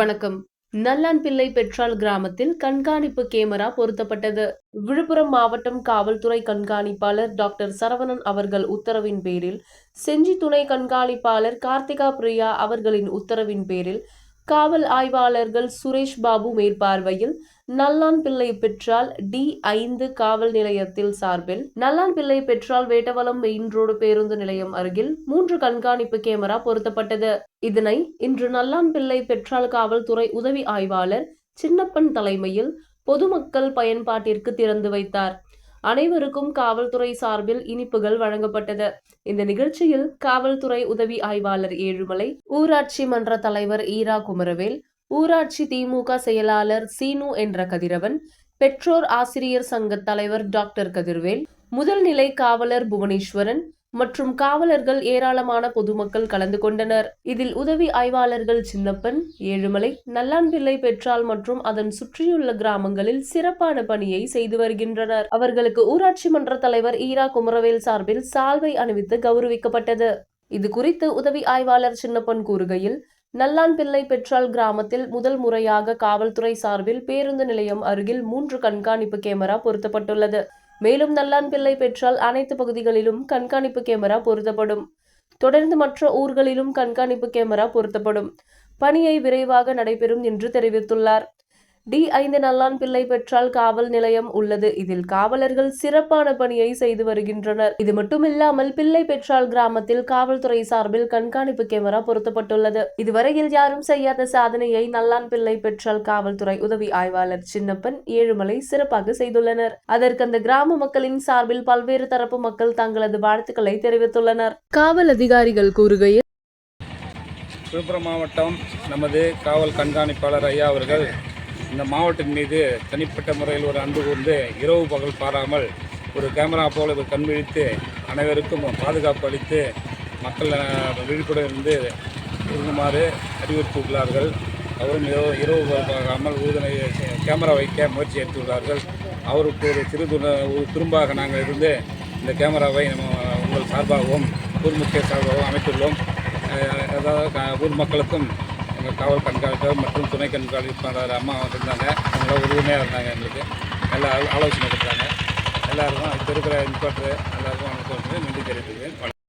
வணக்கம். நல்லான்பிள்ளை பெட்ரால் கிராமத்தில் கண்காணிப்பு கேமரா பொருத்தப்பட்டது. விழுப்புரம் மாவட்டம் காவல்துறை கண்காணிப்பாளர் டாக்டர் சரவணன் அவர்கள் உத்தரவின் பேரில் செஞ்சி துணை கண்காணிப்பாளர் கார்த்திகா பிரியா அவர்களின் உத்தரவின் பேரில் காவல் ஆய்வாளர்கள் சுரேஷ் பாபு மேற்பார்வையில் நல்லான்பிள்ளை பெற்றால் டி ஐந்து காவல் நிலையத்தில் சார்பில். நல்லான் பிள்ளை பெற்றால் வேட்டவலம் மெயின் ரோடு பேருந்து நிலையம் அருகில் மூன்று கண்காணிப்பு கேமரா பொருத்தப்பட்டது. இதனை இன்று நல்லான்பிள்ளை பெற்றால் காவல்துறை உதவி ஆய்வாளர் சின்னப்பன் தலைமையில் பொதுமக்கள் பயன்பாட்டிற்கு திறந்து வைத்தார். அனைவருக்கும் காவல்துறை சார்பில் இனிப்புகள் வழங்கப்பட்டது. இந்த நிகழ்ச்சியில் காவல்துறை உதவி ஆய்வாளர் ஏழுமலை ஊராட்சி மன்ற தலைவர் ஈரா குமரவேல் ஊராட்சி திமுக செயலாளர் சீனு என்ற கதிரவன் பெற்றோர் ஆசிரியர் சங்க தலைவர் டாக்டர் கதிர்வேல் முதல்நிலை காவலர் புவனேஸ்வரன் மற்றும் காவலர்கள் ஏராளமான பொதுமக்கள் கலந்து கொண்டனர். இதில் உதவி ஆய்வாளர்கள் சின்னப்பன் ஏழுமலை நல்லான்பிள்ளை பெற்றால் மற்றும் அதன் சுற்றியுள்ள கிராமங்களில் சிறப்பான பணியை செய்து வருகின்றனர். அவர்களுக்கு ஊராட்சி மன்ற தலைவர் ஈரா குமரவேல் சார்பில் சால்வை அணிவித்து கௌரவிக்கப்பட்டது. இது குறித்து உதவி ஆய்வாளர் சின்னப்பன் கூறுகையில் நல்லான்பிள்ளை பெற்றால் கிராமத்தில் முதல் முறையாக காவல்துறை சார்பில் பேருந்து நிலையம் அருகில் மூன்று கண்காணிப்பு கேமரா பொருத்தப்பட்டுள்ளது. மேலும் நல்லான்பிள்ளை பெற்றால் அனைத்து பகுதிகளிலும் கண்காணிப்பு கேமரா பொருத்தப்படும். தொடர்ந்து மற்ற ஊர்களிலும் கண்காணிப்பு கேமரா பொருத்தப்படும். பணியை விரைவாக நடைபெறும் என்று தெரிவித்துள்ளார். டி ஐந்து நல்லான் பிள்ளை பெற்றால் காவல் நிலையம் உள்ளது. இதில் காவலர்கள் சிறப்பான பணியை செய்து வருகின்றனர். இது மட்டுமில்லாமல் பிள்ளை பெற்றால் கிராமத்தில் காவல்துறை சார்பில் கண்காணிப்பு கேமரா பொருத்தப்பட்டுள்ளது. இதுவரையில் யாரும் செய்யாத சாதனையை நல்லான் பிள்ளை பெற்றால் காவல்துறை உதவி ஆய்வாளர் சின்னப்பன் ஏழுமலை சிறப்பாக செய்துள்ளனர். அதற்கு அந்த கிராம மக்களின் சார்பில் பல்வேறு தரப்பு மக்கள் தங்களது வாழ்த்துக்களை தெரிவித்துள்ளனர். காவல் அதிகாரிகள் கூறுகையில் விழுப்புரம் மாவட்டம் நமது காவல் கண்காணிப்பாளர் ஐயா அவர்கள் இந்த மாவட்டத்தின் மீது தனிப்பட்ட முறையில் ஒரு அன்பு கூர்ந்து இரவு பகல் பாராமல் ஒரு கேமரா போல ஒரு கண் விழித்து அனைவருக்கும் பாதுகாப்பு அளித்து மக்கள் விழிப்புடன் இருந்து இருக்குமாறு அறிவுறுத்தியுள்ளார்கள். அவரும் இரவு இரவு பகல் பார்க்காமல் ஊதனை கேமரா வைக்க முயற்சி எடுத்துள்ளார்கள். அவருக்கு ஒரு சிறு துண- நாங்கள் இருந்து இந்த கேமராவை நம்ம உங்கள் சார்பாகவும் ஊர் முக்கிய சார்பாகவும் அமைத்துள்ளோம். அதாவது க- ஊர் மக்களுக்கும் எங்கள் காவல் கண்காணிப்பாளர் மற்றும் துணை கண்காணிப்பாளர் அம்மா இருந்தாங்க. அவங்கள உறுதுணையாக இருந்தாங்க எங்களுக்கு. நல்லா ஆலோசனை கொடுத்தாங்க. எல்லாருக்கும் இப்போ இருக்கிற இன்ஸ்பெக்டர் எல்லாருக்கும் வணக்கம் சொல்லி நன்றி தெரிவித்துக்கிறேன்